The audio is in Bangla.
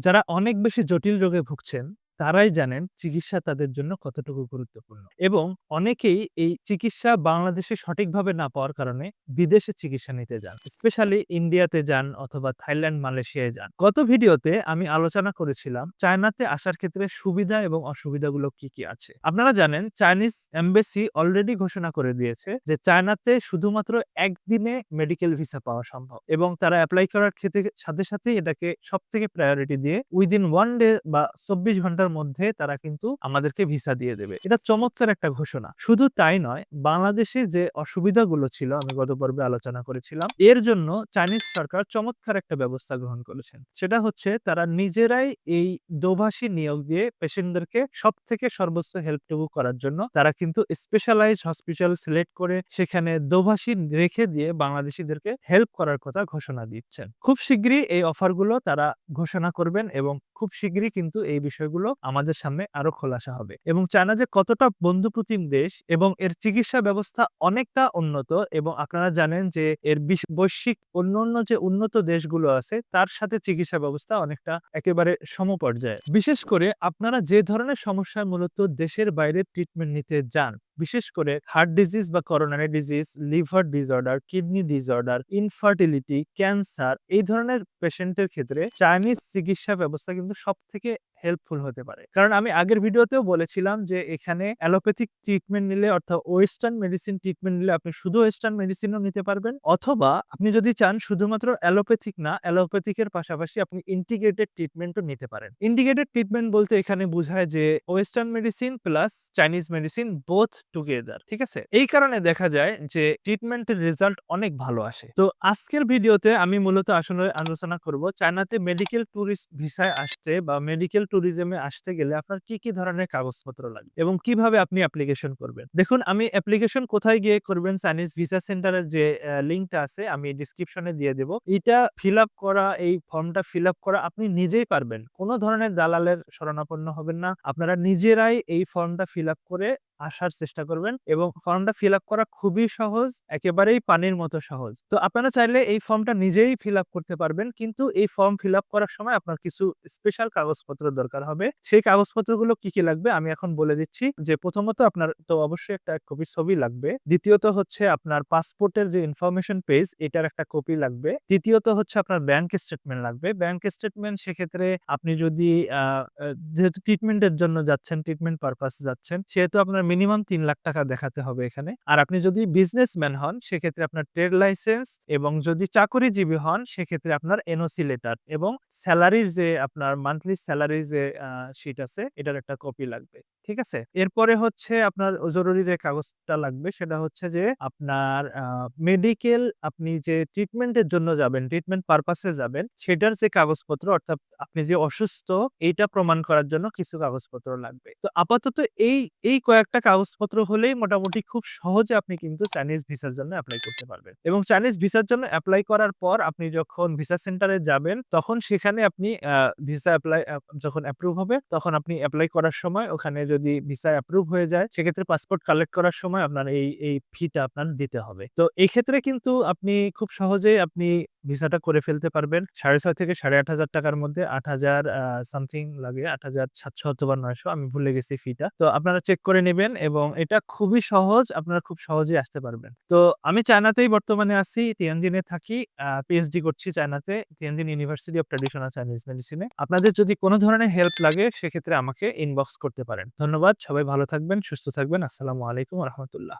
যারা অনেক বেশি জটিল রোগে ভুগছেন তারাই জানেন চিকিৎসা তাদের জন্য কতটুকু গুরুত্বপূর্ণ। এবং অনেকেই এই চিকিৎসা বাংলাদেশে সঠিকভাবে না পাওয়ার কারণে বিদেশে চিকিৎসা নিতে যান। স্পেশালি ইন্ডিয়াতে যান অথবা থাইল্যান্ড, মালয়েশিয়ায় যান। গত ভিডিওতে আমি আলোচনা করেছিলাম চায়নাতে আসার ক্ষেত্রে সুবিধা এবং অসুবিধাগুলো কি কি আছে। আপনারা জানেন চাইনিজ এমবেসি অলরেডি ঘোষণা করে দিয়েছে যে চায়নাতে শুধুমাত্র একদিনে মেডিকেল ভিসা পাওয়া সম্ভব এবং তারা অ্যাপ্লাই করার ক্ষেত্রে সাথে সাথেই এটাকে সব থেকে প্রায়োরিটি দিয়ে উইদিন ওয়ান ডে বা চব্বিশ ঘণ্টার মধ্যে তারা কিন্তু আমাদেরকে ভিসা দিয়ে দেবে। এটা চমৎকার একটা ঘোষণা। শুধু তাই নয়, বাংলাদেশে যে অসুবিধাগুলো ছিল, আমি গত পর্বে আলোচনা করেছিলাম, এর জন্য চাইনিজ সরকার চমৎকার একটা ব্যবস্থা গ্রহণ করেছেন। সেটা হচ্ছে তারা নিজেরাই এই দোভাষী নিয়োগ দিয়ে পেশেন্টদেরকে সব থেকে সর্বোচ্চ হেল্পটুকু করার জন্য তারা কিন্তু স্পেশালাইজ হসপিটাল সিলেক্ট করে সেখানে দোভাষী রেখে দিয়ে বাংলাদেশিদেরকে হেল্প করার কথা ঘোষণা দিচ্ছেন। খুব শীঘ্রই এই অফারগুলো তারা ঘোষণা করবেন এবং খুব শীঘ্রই কিন্তু এই বিষয়গুলো আমাদের সামনে আরও খোলাসা হবে। এবং চায়না যে কতটা বন্ধুপ্রতিম দেশ এবং এর চিকিৎসা ব্যবস্থা অনেকটা উন্নত এবং আপনারা জানেন যে এর বিশ- বৈশ্বিক অন্য অন্য যে উন্নত দেশগুলো আছে, তার সাথে চিকিৎসা ব্যবস্থা অনেকটা একেবারে সমপর্যায়ে। বিশেষ করে আপনারা যে ধরনের সমস্যায় মূলত দেশের বাইরে ট্রিটমেন্ট নিতে যান বিশেষ করে হার্ট ডিজিজ বা coronary disease liver disorder kidney disorder infertility cancer এই ধরনের পেশেন্টের ক্ষেত্রে চাইনিজ চিকিৎসা ব্যবস্থা কিন্তু সব থেকে হেল্পফুল হতে পারে। কারণ আমি আগের ভিডিওতেও বলেছিলাম যে এখানে অ্যালোপ্যাথিক ট্রিটমেন্ট নিলে অর্থাৎ ওয়েস্টার্ন মেডিসিন ট্রিটমেন্ট নিলে আপনি শুধু ওয়েস্টার্ন মেডিসিনও নিতে পারবেন, অথবা আপনি যদি চান শুধুমাত্র অ্যালোপ্যাথিক না অ্যালোপ্যাথিকের পাশাপাশি আপনি ইন্টিগ্রেটেড ট্রিটমেন্টও নিতে পারেন। ইন্টিগ্রেটেড ট্রিটমেন্ট বলতে এখানে বোঝায় যে western medicine plus Chinese medicine both together ঠিক আছে? এই কারণে দেখা যায় যে ট্রিটমেন্টের রেজাল্ট অনেক ভালো আসে। তো আজকের ভিডিওতে আমি মূলত আসলে আলোচনা করব চায়নাতে মেডিকেল ট্যুরিস্ট ভিসায় আসতে বা মেডিকেল ট্যুরিজমে আসতে গেলে আপনার কি কি ধরনের কাগজপত্র লাগবে এবং কীভাবে আপনি অ্যাপ্লিকেশন করবেন? দেখুন, আমি অ্যাপ্লিকেশন কোথায় গিয়ে করবেন? চাইনিজ ভিসা সেন্টারের যে লিঙ্কটা আছে, আমি ডিসক্রিপশনে দিয়ে দেব। এটা ফিল আপ করা, এই ফর্মটা ফিল আপ করা আপনি নিজেই পারবেন। কোনো ধরনের দালালের শরণাপন্ন হবেন না। আপনারা নিজেরাই এই ফর্মটা ফিল আপ করে আসার চেষ্টা করবেন এবং ফর্মটা ফিল আপ করা খুবই সহজ, একেবারেই পানির মতো সহজ। তো আপনারা চাইলে এই ফর্মটা নিজেই ফিল আপ করতে পারবেন, কিন্তু এই ফর্ম ফিল আপ করার সময় আপনার কিছু স্পেশাল কাগজপত্র দরকার হবে। সেই কাগজপত্রগুলো কি কি লাগবে আমি এখন বলে দিচ্ছি। যে প্রথমত আপনার তো অবশ্যই একটা কপি ছবি লাগবে। দ্বিতীয়ত হচ্ছে আপনার পাসপোর্টের যে ইনফরমেশন পেজ এটার একটা কপি লাগবে। তৃতীয়ত হচ্ছে আপনার ব্যাংক স্টেটমেন্ট লাগবে। ব্যাংক স্টেটমেন্ট সেক্ষেত্রে আপনি যদি যেহেতু ট্রিটমেন্টের জন্য যাচ্ছেন ট্রিটমেন্ট পারপাস যাচ্ছেন, সেহেতু আপনার মিনিমাম তিন লাখ টাকা দেখাতে হবে এখানে। আর আপনি যদি বিজনেসম্যান হন, সেক্ষেত্রে আপনার ট্রেড লাইসেন্স এবং যদি চাকরিজীবী হন, সেক্ষেত্রে আপনার এনওসি লেটার এবং স্যালারির যে আপনার মান্থলি স্যালারি যে শিট আছে, এটার একটা কপি লাগবে, ঠিক আছে? এরপরে হচ্ছে আপনার জরুরি যে কাগজটা লাগবে, সেটা হচ্ছে যে আপনার মেডিকেল আপনি যে ট্রিটমেন্টের জন্য যাবেন ট্রিটমেন্ট পারপাসে যাবেন, সেটার যে কাগজপত্র, অর্থাৎ আপনি যে অসুস্থ, এইটা প্রমাণ করার জন্য কিছু কাগজপত্র লাগবে। তো আপাতত এই এই কয়েকটা কাগজপত্র হলেই মোটামুটি খুব সহজে আপনি কিন্তু চাইনিজ ভিসার জন্য অ্যাপ্লাই করতে পারবেন। এবং চাইনিজ ভিসার জন্য অ্যাপ্লাই করার পর আপনি যখন ভিসা সেন্টারে যাবেন, তখন সেখানে আপনি ভিসা অ্যাপ্লাই যখন অ্যাপ্রুভ হবে, তখন আপনি অ্যাপ্লাই করার সময় ওখানে যদি ভিসা অ্যাপ্রুভ হয়ে যায়, সেক্ষেত্রে পাসপোর্ট কালেক্ট করার সময় আপনার এই এই ফিটা আপনার দিতে হবে। তো এই ক্ষেত্রে কিন্তু আপনি খুব সহজেই আপনি ভিসাটা করে ফেলতে পারবেন। সাড়ে ছয় থেকে সাড়ে আট হাজার টাকার মধ্যে আট হাজার সামথিং লাগে, আট হাজার সাতশো অথবা নয়শো, আমি ভুলে গেছি ফিটা তো আপনারা চেক করে নেবেন এবং এটা খুবই সহজ, আপনারা খুব সহজেই আসতে পারবেন। তো আমি চায়নাতেই বর্তমানে আছি তিয়ানজিনে থাকি পিএইচডি করছি চায়নাতে Tianjin university of traditional Chinese মেডিসিনে আপনাদের যদি কোনো ধরনের হেল্প লাগে, সেক্ষেত্রে আমাকে ইনবক্স করতে পারেন। ধন্যবাদ, সবাই ভালো থাকবেন, সুস্থ থাকবেন, আসসালামু আলাইকুম রহমতুল্লাহ।